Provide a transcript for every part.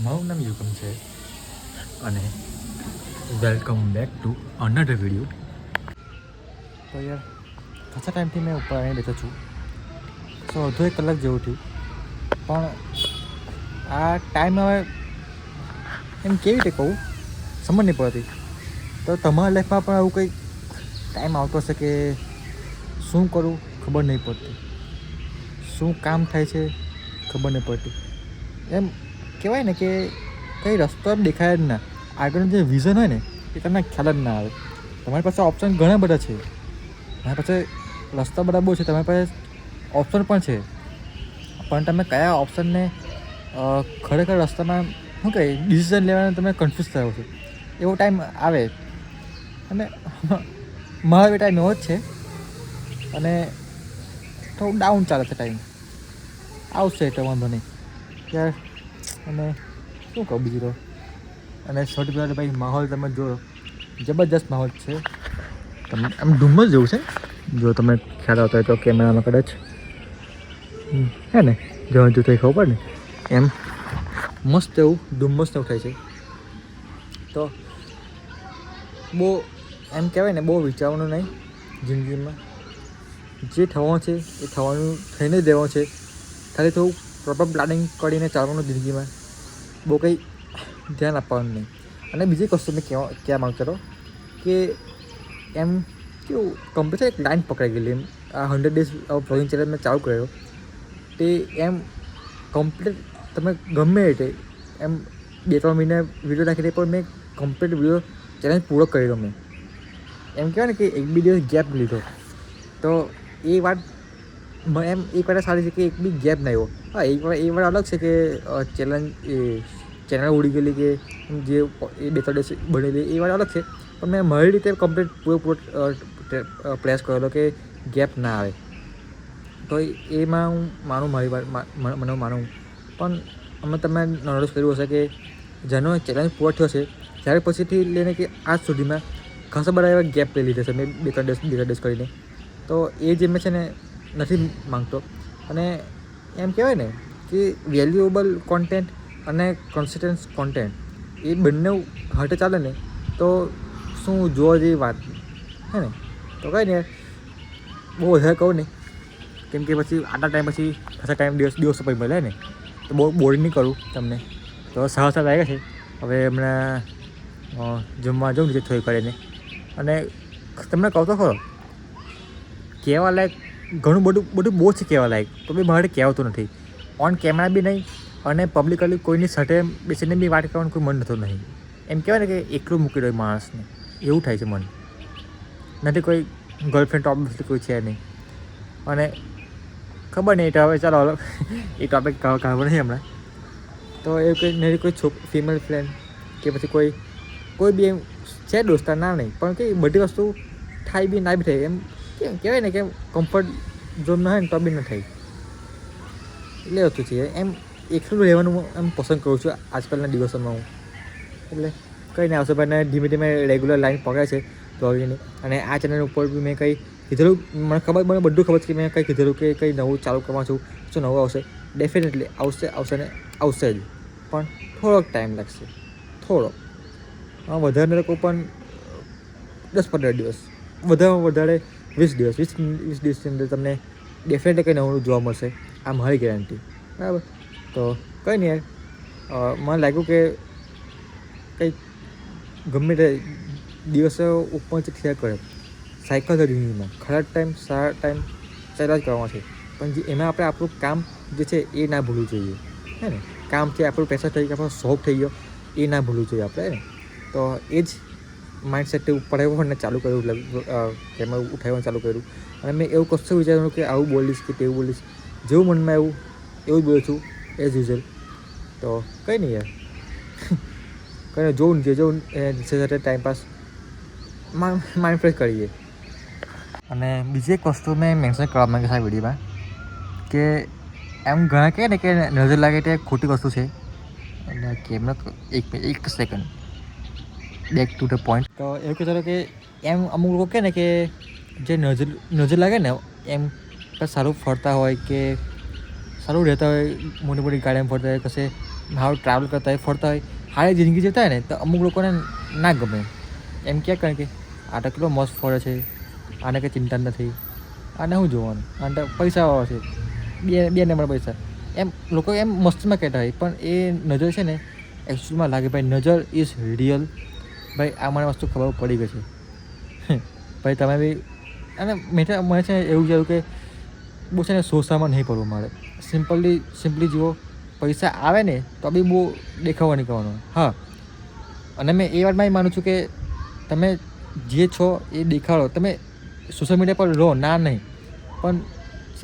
મારું નામ યુગમ છે. અને welcome back to another video. તો યાર, ખાસા ટાઈમથી મેં ઉપર અહીં બેઠો છું. સો અડધો એક કલાક જેવું થયું. પણ આ ટાઈમ હવે એમ કેવી રીતે કહું? સમજ નહીં પડતી. તો તમારા લાઈફમાં પણ આવું કંઈ ટાઈમ આવતો હશે કે શું કરું? ખબર નહીં પડતી. શું કામ થાય છે? ખબર નહીં પડતી. એમ કહેવાય ને કે કંઈ રસ્તો દેખાય જ ના આગળનું જે વિઝન હોય ને એ તમને ખ્યાલ જ ના આવે તમારી પાસે ઓપ્શન ઘણા બધા છે તમારી પાસે રસ્તા બધા બહુ છે તમારી પાસે ઓપ્શન પણ છે પણ તમે કયા ઓપ્શનને ખરેખર રસ્તામાં શું કહે ડિસિઝન લેવાનું તમે કન્ફ્યુઝ થયો છો એવો ટાઈમ આવે અને મારો બી ટાઈમ એવો જ છે અને થોડું ડાઉન ચાલે છે ટાઈમ આવશે એટલે વાંધો નહીં યાર અને શું કહું બીજું તો? અને સૌથી પહેલાં ભાઈ માહોલ તમે જો જબરજસ્ત માહોલ છે. તમે આમ ધુમ્મસ જેવું છે? જો તમે ખ્યાલ આવતો હોય તો કેમેરામાં કદાચ. હે ને? જો હજુ તો ખબર ને. એમ મસ્ત એવું ધુમ્મસ એવું થાય છે. તો બહુ એમ કહેવાય ને, બહુ વિચારવાનું નહીં જિંદગીમાં. જે થવાનું છે એ થવાનું થઈને દેવાનું છે. ખાલી થોડું પ્રોપર પ્લાનિંગ કરીને ચાલવાનું જિંદગીમાં. બહુ કંઈ ધ્યાન આપવાનું નહીં. અને બીજી વસ્તુ મેં કહેવા કહેવા માગતો હતો કે એમ કેવું કમ્પ્યુટર એક લાઈન પકડાઈ ગયેલી એમ. આ હંડ્રેડ ડેઝ બ્લોગિંગ ચેનલ મેં ચાલુ કર્યો. તે એમ કમ્પ્લીટ તમે ગમે તે એમ બે ત્રણ મહિના વીડિયો નાખી દે પણ મેં કમ્પ્લીટ વીડિયો ચેલેન્જ પૂરો કર્યો મેં. એમ કહેવાય ને કે એક બી દિવસ ગેપ લીધો. તો એ વાત એમ એક વાર સારી છે કે એક બી ગેપ ના આવ્યો હા, એક વાર એ વાર અલગ છે કે ચેલેન્જ એ ચેનલ ઉડી ગયેલી કે, જે એ બે ત્રણ દિવસ બનેલી એ વાર અલગ છે. પણ મેં મારી રીતે કમ્પ્લીટ પૂરેપૂરો પ્રયાસ કરેલો કે ગેપ ના આવે. તો એમાં હું માનું મારી વાર મને માનું. પણ અમે તમે નોટિસ કર્યું હશે કે, જેનો ચેલેન્જ પૂરો થયો છે, ત્યારે પછીથી લઈને કે આજ સુધીમાં ખાસા બધા એવા ગેપ લઈ લીધા છે મેં બે ત્રણ દિવસ, બે ત્રણ દિવસ કરીને. તો એ જે મેં છે ને નથી માંગતો. અને એમ કહેવાય ને કે વેલ્યુએબલ કોન્ટેન્ટ અને કન્સિસ્ટન્સ કોન્ટેન્ટ એ બંને હાથે ચાલે ને તો શું જોવા જેવી વાત હે ને? તો કંઈ નહીં બહુ વધારે કહું નહીં. કેમ કે પછી આટલા ટાઈમ પછી ખાસા ટાઈમ દિવસ, દિવસો પછી મળે ને. તો બહુ બોરિંગ નહીં કરું તમને. તો સારા સારા લાગે છે. હવે હમણાં જમવા જાઉં નીચે થોડી કરીને અને તમને કહું તો ખરો. કહેવા લાયક ઘણું બધું બધું બહુ છે કહેવા લાયક તો બી મારે કહેવાતું નથી. ઓન કેમેરા બી નહીં, અને પબ્લિકલી કોઈની સાથે બેસીને બી વાત કરવાનું કોઈ મન થતું નહીં. એમ કહેવાય ને કે એકલું મૂકી દો માણસને. એવું થાય છે મન. નથી કોઈ ગર્લફ્રેન્ડ ઓબ્વિયસલી કોઈ છે નહીં. અને ખબર નહીં તો હવે ચાલો એ ટોપિક કાઢવો નહીં હમણાં. તો એવું કંઈ નહીં કોઈ છોક ફિમેલ ફ્રેન્ડ કે પછી કોઈ કોઈ બી એમ છે, દોસ્તાર, ના નહીં. પણ કે બધી વસ્તુ થાય બી, ના બી થાય, એમ કેમ કહેવાય ને કે કમ્ફર્ટ ઝોન ના હોય ને તો બી ન થાય. એટલે હતું છે. એમ એકલું રહેવાનું હું એમ પસંદ કરું છું આજકાલના દિવસોમાં હું. એટલે કંઈ ના આવશે. પણ ધીમે ધીમે રેગ્યુલર લાઈન પકડે છે બ્લોગિંગની અને આ ચેનલ ઉપર બી મેં કંઈ કીધેલું. મને ખબર, મને બધું ખબર છે કે મેં કંઈ કીધેલું કે કંઈ નવું ચાલુ કરવા છું. શું નવું આવશે? ડેફિનેટલી આવશે આવશે ને આવશે જ. પણ થોડોક ટાઈમ લાગશે. થોડો વધારે લોકો પણ દસ પંદર દિવસ. વધારેમાં વધારે વીસ દિવસ, વીસ વીસ દિવસની અંદર તમને ડેફિનેટલી કંઈ નવું જોવા મળશે. આ મારી ગેરંટી બરાબર? તો કંઈ નહીં યાર. મને લાગ્યું કે કંઈક ગમે તે દિવસો ઉપર થયા કરે. સાયકલ રિન્યુમાં ખરાબ ટાઈમ સારા ટાઈમ ચાલ્યા જ કરવાનો છે. પણ જે એમાં આપણે આપણું કામ જે છે એ ના ભૂલવું જોઈએ. હે ને? કામથી આપણું પૈસા થઈ ગયો, આપણો શોખ થઈ ગયો, એ ના ભૂલવું જોઈએ આપણે ને? તો એ જ માઇન્ડસેટ એવું આવ્યો અને ચાલુ કર્યું કેમેરા ઉઠાવવાનું ચાલુ કર્યું. અને મેં એવું કશું વિચાર્યું કે આવું બોલીશ કે તેવું બોલીશ. જેવું મનમાં એવું એવું બોલું છું એઝ યુઝલ તો કંઈ નહીં યાર. કંઈ જોવું જે જોઉં એ ટાઈમ પાસ માઇન્ડ ફ્રેશ કરીએ. અને બીજી એક વસ્તુ મેં મેન્શન કરવા માંગે છે આ વિડીયોમાં કે એમ ઘણા કહે ને કે નજર લાગે તે ખોટી વસ્તુ છે. અને કેમેરા એક એક second back to the point તો એવું કહેતો કે એમ અમુક લોકો કહે ને કે જે નજર નજર લાગે ને, એમ કશું સારું ફરતા હોય કે સારું રહેતા હોય, મોટી મોટી ગાડીમાં ફરતા હોય, કશે હાવ ટ્રાવેલ કરતા હોય, ફરતા હોય, હારી જિંદગી જતા હોય ને, તો અમુક લોકોને ના ગમે. એમ ક્યાં કરે કે આ તો કેટલો મસ્ત ફરે છે, આને કંઈ ચિંતા નથી, આને શું જોવાનું? આને તો પૈસા છે, બે બે નંબર પૈસા. એમ લોકો એમ મસ્તીમાં કહેતા હોય, પણ એ નજર છે ને એકચ્યુઅલમાં લાગે ભાઈ નજર ઇઝ રિયલ ભાઈ, આ મને વસ્તુ ખબર પડી ગઈ છે. ભાઈ, તમે બી અને મેં મને છે એવું કહેવું કે બહુ છે ને સોસામાં નહીં પડવું મારે. સિમ્પલી સિમ્પલી જુઓ, પૈસા આવે ને, તો બી બહુ દેખાવા નહીં કરવાનો. હા. અને મેં એ વાતમાં એ માનું છું કે તમે જે છો એ દેખાડો. તમે સોશિયલ મીડિયા પર રહો, ના નહીં. પણ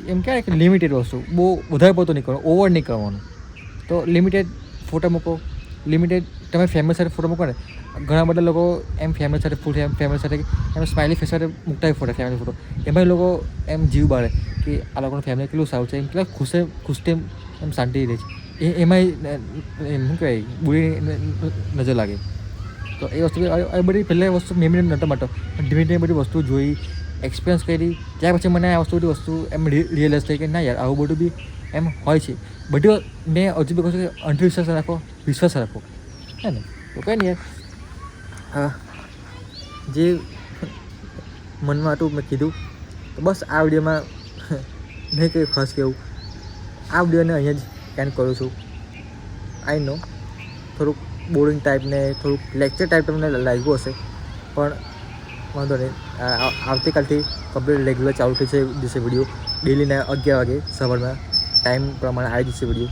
એમ કહેવાય કે લિમિટેડ વસ્તુ. બહુ વધારે પડતો નહીં કરવાનું ઓવર નહીં કરવાનું. તો લિમિટેડ ફોટો મૂકો. લિમિટેડ તમે ફેમિલી સાથે ફોટો મૂકો ને, ઘણા બધા લોકો એમ ફેમિલી સાથે ફૂલ ફેમિલી સાથે, એમ સ્માઇલી ફેસ સાથે મૂકતા ફોટો ફેમિલી ફોટો એમાં લોકો એમ જીવ બાળે કે આ લોકોનું ફેમિલી કેટલું સારું છે, એમ કેટલા ખુશે ખુશથી એમ શાંતિ રહે છે. એ, એમાંય એમ શું કહેવાય, બુરી નજર લાગે. તો એ વસ્તુ, આ બધી પહેલાં વસ્તુ મેમરી નહોતો માટો ધીમે ધીમે બધી વસ્તુ જોઈ એક્સપિરિયન્સ કરી, ત્યાર પછી મને આ વસ્તુ, બધી વસ્તુ એમ રિયલાઇઝ થઈ કે ના યાર, આવું બધું બી એમ હોય છે. બધું મેં હજુ બી કહું છું કે અંધવિશ્વાસ રાખો, વિશ્વાસ રાખો. હે ને? કંઈ નહીં હા. જે મનમાં હતું મેં કીધું, તો બસ આ વિડીયોમાં નહીં કંઈ ખાસ કહેવું. આ વિડીયોને અહીંયા જ એન્ડ કરું છું. આઈ નો થોડુંક બોરિંગ ટાઈપને થોડુંક લેક્ચર ટાઈપ તમને લાગ્યું હશે, પણ વાંધો નહીં. આવતીકાલથી કમ્પ્લીટ રેગ્યુલર ચાલુ થઈ જશે વીડિયો. ડેલીના અગિયાર વાગે સવારમાં ટાઈમ પ્રમાણે આવી જશે વીડિયો.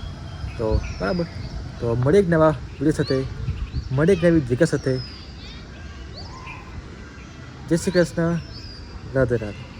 તો બરાબર. તો મળે એક નવા વીડિયો સાથે. મળે એક નવી જગ્યા સાથે? જય શ્રી કૃષ્ણ. રાધે રાધે.